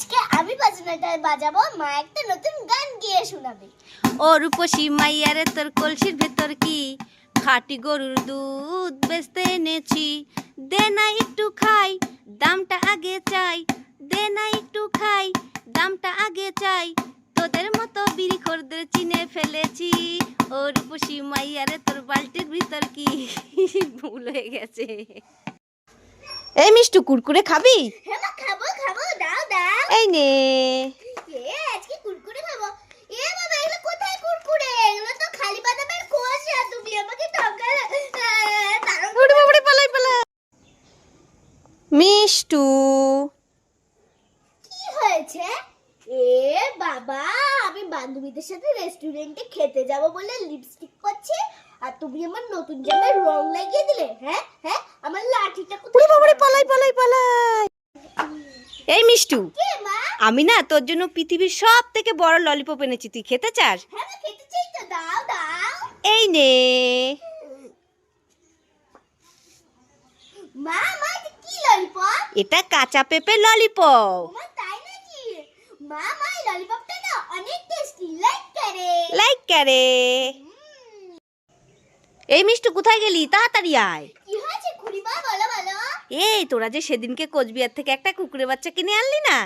আজকে আমি বাজনাটা বাজাবো মা একটা নতুন গান গিয়ে শোনাবে। ও রূপসী মাইয়ারে তোর কলসির ভেতর কি? খাঁটি গরুর দুধ বেচতে এনেছি। দে না একটু খাই দামটা আগে চাই। দে না একটু খাই দামটা আগে চাই। তোদের মতো বিড়ি খোরদের চিনে ফেলেছি। ও রূপসী মাইয়ারে তোর বালতির ভিতর কি? ভুল হয়ে গেছে। এই মিষ্টু কুরকুরে খাবি? হ্যাঁ খাব। এই নে। এ আজকে কুরকুরে খাব। এ বাবা এগুলো কোথায় কুরকুরে? এগুলো তো খালি বাদামের খোসা তুমি আমাকে ঠকালে উড়ে বাবারে পালাই পালাই। মিষ্টু। কি হয়েছে? এ বাবা আমি বান্ধবীদের সাথে রেস্টুরেন্টে খেতে যাব বলে লিপস্টিক করছি আর তুমি আমার নতুন জামায় রং লাগিয়ে দিলে হ্যাঁ? হ্যাঁ? আমার লাঠিটা কোথায় বাবারে পালাই পালাই পালাই। এই মিষ্টু। আমি না তোর জন্য পৃথিবীর সব থেকে বড় ললিপপ এনেছি তুই খেতে চাস? হ্যাঁ এই নে। এটা কাঁচা পেঁপে ললিপপ লাইক করে। এই মিষ্টু কোথায় গেলি? তাড়াতাড়ি আয়। এই তোরা যে সেদিনকে কোচবিহার থেকে একটা কুকুরের বাচ্চা কিনে আনলি না?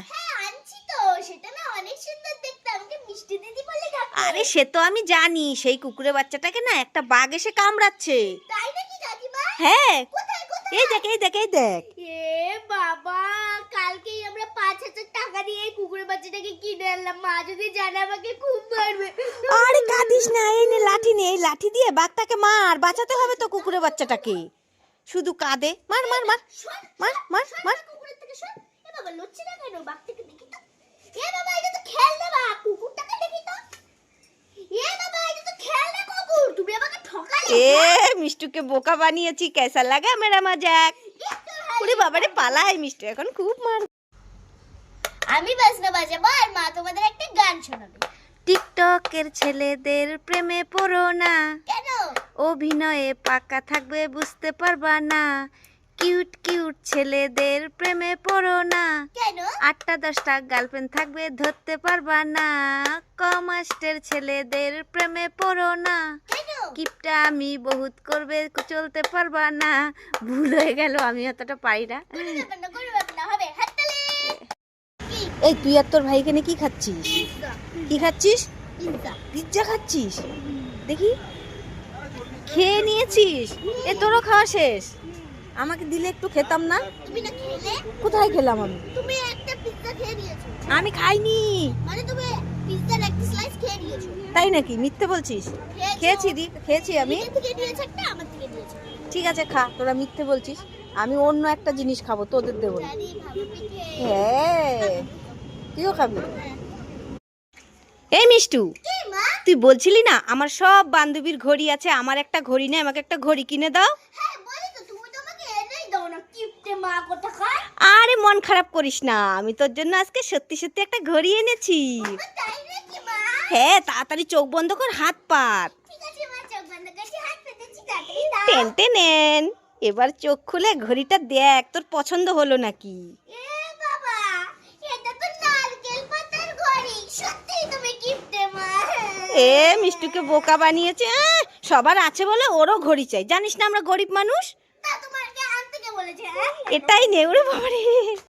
তো সেটা না অনেক সুন্দর দেখতে। আমাকে মিষ্টি দিদি বলে ডাকে আরে সে তো আমি জানি সেই কুকুরে বাচ্চাটাকে না একটা বাঘ এসে কামড়াচ্ছে। তাই নাকি কাকিমা হ্যাঁ। কোথায় কোথায়? এই দেখ এই দেখ এই দেখ। এ বাবা কালকেই আমরা পাঁচ হাজার টাকা দিয়ে এই কুকুরের বাচ্চাটাকে কিনে আনলাম। মা যদি জানে আমাকে খুব মারবে। আরে কাঁদিস না এই নে লাঠি নে এই লাঠি দিয়ে বাঘটাকে মার বাঁচাতে হবে তো কুকুরে বাচ্চাটাকে। শুধু কাঁদে। মার মার মার। মার মার মার। কুকুরের থেকে শোন। এ বাবা লড়ছে না কেন বাঘটাকে দেখি তো এ বাবা এটা তো খেলনা বাঘ কুকুরটাকে দেখি তো এ বাবা এটা তো খেলনা কুকুর তুমি আমাকে ঠকালে এ মিষ্টুকে বোকা বানিয়েছি কেসা লাগা মেরা মজাক? ওরে বাবারে পালায় মিষ্টু এখন খুব মার আমি বাজনা বাজাবো আর মা তোমাদের একটা গান শোনাবে। টিকটকের ছেলেদের প্রেমে পড়ো না। কেন? অভিনয়ে পাকা থাকবে বুঝতে পারবা না। কিউট কিউট ছেলেদের প্রেমে পড়ো না। কেন? আটটা দশটা গার্লফ্রেন্ড থাকবে ধরতে পারবা না। কমাস্টের ছেলেদের প্রেমে পড়ো না। কেন? কিপটা আমি বহুত করবে চলতে পারবা না। ভুল হয়ে গেল আমি অতটা পাই না। এই তুই আর তোর ভাই এখানে কি খাচ্ছিস? কি খাচ্ছিস? পিৎজা পিৎজা খাচ্ছিস? দেখি। খেয়ে নিয়েছিস? এ তোরও খাওয়া শেষ। আমাকে দিলে একটু খেতাম না? কোথায় খেলাম আমি? আমি খাইনি। মানে তুমি পিৎজার একটা স্লাইস খেয়ে নিয়েছো। তাই নাকি? মিথ্যে বলছিস? খেয়েছি? দি খেয়েছি আমি। ঠিক আছে খা তোরা মিথ্যে বলছিস। আমি অন্য একটা জিনিস খাব তোদের দেবো পিঠে হ্যাঁ। তুইও খাবি? এই মিষ্টু তুই বলছিলি না আমার সব বান্ধবীর ঘড়ি আছে আমার একটা ঘড়ি নেই আমাকে একটা ঘড়ি কিনে দাও। হ্যাঁ বলি তো তুমি তো আমাকে এনেই দাও না কিপটে মা কোথা খায়। আরে মন খারাপ করিস না আমি তোর জন্য আজকে সত্যি সত্যি একটা ঘড়ি এনেছি। হ্যাঁ তাড়াতাড়ি চোখ বন্ধ কর হাত পাত টেনতে নেন এবার চোখ খুলে ঘড়িটা দেখ তোর পছন্দ হলো নাকি? এ মিষ্টুকে বোকা বানিয়েছে সবার আছে বলে ওরও ঘড়ি চাই। জানিস না আমরা গরিব মানুষ তা তোমাকে আনতে কে বলেছে হ্যাঁ এটাই নে ওরে বাবারে।